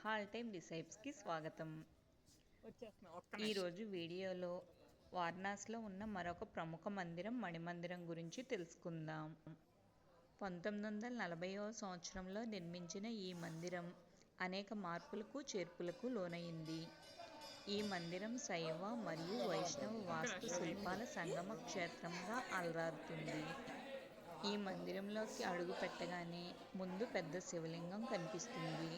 Hall time డిసైప్స్కి స్వాగతం. వచ్చేస్తున్నా ఒక్క నిమిషం. ఈరోజు వీడియోలో వారణాసిలో ఉన్న మరొక ప్రముఖ మందిరం మణిమందిరం గురించి తెలుసుకుందాం. పంతొమ్మిది వందల నలభైవ సంవత్సరంలో నిర్మించిన ఈ మందిరం అనేక మార్పులకు చేర్పులకు లోనైంది. ఈ మందిరం శైవ మరియు వైష్ణవ వాస్తు శిల్పాల సంగమ క్షేత్రంగా అలరారుతుంది. ఈ మందిరంలోకి అడుగు పెట్టగానే ముందు పెద్ద శివలింగం కనిపిస్తుంది.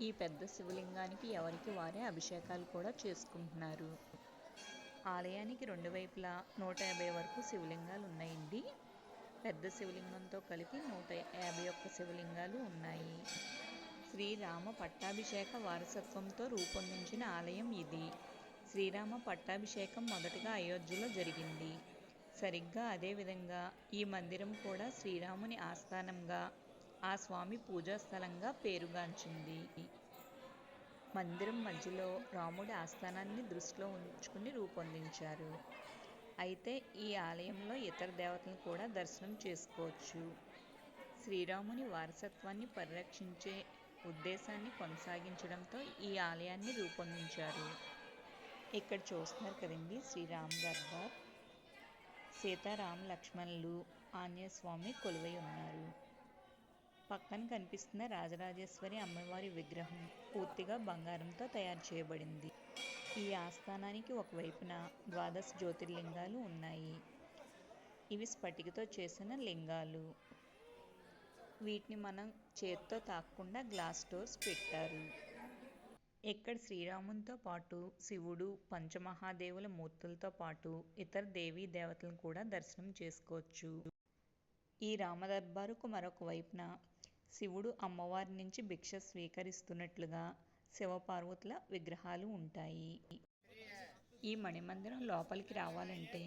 ఈ పెద్ద శివలింగానికి ఎవరికి వారే అభిషేకాలు కూడా చేసుకుంటున్నారు. ఆలయానికి రెండు వైపులా నూట యాభై వరకు శివలింగాలు ఉన్నాయండి. పెద్ద శివలింగంతో కలిపి నూట యాభై ఒక్క శివలింగాలు ఉన్నాయి. శ్రీరామ పట్టాభిషేక వారసత్వంతో రూపొందించిన ఆలయం ఇది. శ్రీరామ పట్టాభిషేకం మొదటగా అయోధ్యలో జరిగింది. సరిగ్గా అదేవిధంగా ఈ మందిరం కూడా శ్రీరాముని ఆస్థానంగా ఆ స్వామి పూజాస్థలంగా పేరుగాంచింది. మందిరం మధ్యలో రాముడి ఆస్థానాన్ని దృష్టిలో ఉంచుకుని రూపొందించారు. అయితే ఈ ఆలయంలో ఇతర దేవతలను కూడా దర్శనం చేసుకోవచ్చు. శ్రీరాముని వారసత్వాన్ని పరిరక్షించే ఉద్దేశాన్ని కొనసాగించడంతో ఈ ఆలయాన్ని రూపొందించారు. ఇక్కడ చూస్తున్నారు కదండి శ్రీరామ్ దర్బార్. సీతారాం లక్ష్మణులు ఆంజనేయస్వామి కొలువై ఉన్నారు. పక్కన కనిపిస్తున్న రాజరాజేశ్వరి అమ్మవారి విగ్రహం పూర్తిగా బంగారంతో తయారు చేయబడింది. ఈ ఆస్థానానికి ఒకవైపున ద్వాదశ జ్యోతిర్లింగాలు ఉన్నాయి. ఇవి స్ఫటికతో చేసిన లింగాలు. వీటిని మనం చేత్తో తాకకుండా గ్లాస్ డోర్స్ పెట్టారు. ఇక్కడ శ్రీరామునితో పాటు శివుడు పంచమహాదేవుల మూర్తులతో పాటు ఇతర దేవీ దేవతలను కూడా దర్శనం చేసుకోవచ్చు. ఈ రామదర్బారుకు మరొక వైపున శివుడు అమ్మవారి నుంచి భిక్ష స్వీకరిస్తున్నట్లుగా శివపార్వతుల విగ్రహాలు ఉంటాయి. ఈ మణిమందిరం లోపలికి రావాలంటే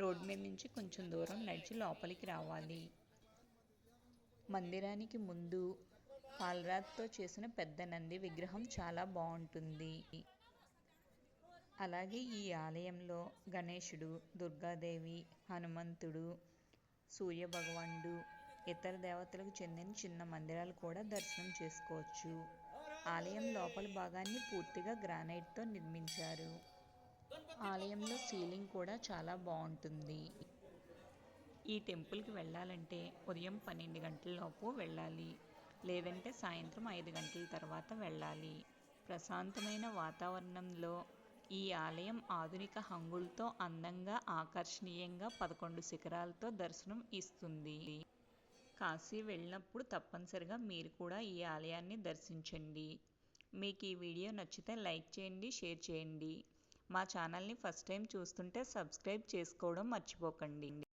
రోడ్డు మీద నుంచి కొంచెం దూరం నడిచి లోపలికి రావాలి. మందిరానికి ముందు పాలరాతితో చేసిన పెద్ద నంది విగ్రహం చాలా బాగుంటుంది. అలాగే ఈ ఆలయంలో గణేశుడు దుర్గాదేవి హనుమంతుడు సూర్యభగవానుడు ఇతర దేవతలకు చెందిన చిన్న మందిరాలు కూడా దర్శనం చేసుకోవచ్చు. ఆలయం లోపల భాగాన్ని పూర్తిగా గ్రానైట్తో నిర్మించారు. ఆలయంలో సీలింగ్ కూడా చాలా బాగుంటుంది. ఈ టెంపుల్కి వెళ్ళాలంటే ఉదయం పన్నెండు గంటలలోపు వెళ్ళాలి. లేదంటే సాయంత్రం ఐదు గంటల తర్వాత వెళ్ళాలి. ప్రశాంతమైన వాతావరణంలో ఈ ఆలయం ఆధునిక హంగులతో అందంగా ఆకర్షణీయంగా పదకొండు శిఖరాలతో దర్శనం ఇస్తుంది. కాశీ వెళ్ళినప్పుడు తప్పనిసరిగా మీరు కూడా ఈ ఆలయాన్ని దర్శించండి. మీకు ఈ వీడియో నచ్చితే లైక్ చేయండి షేర్ చేయండి. మా ఛానల్ని ఫస్ట్ టైం చూస్తుంటే సబ్స్క్రైబ్ చేసుకోవడం మర్చిపోకండి.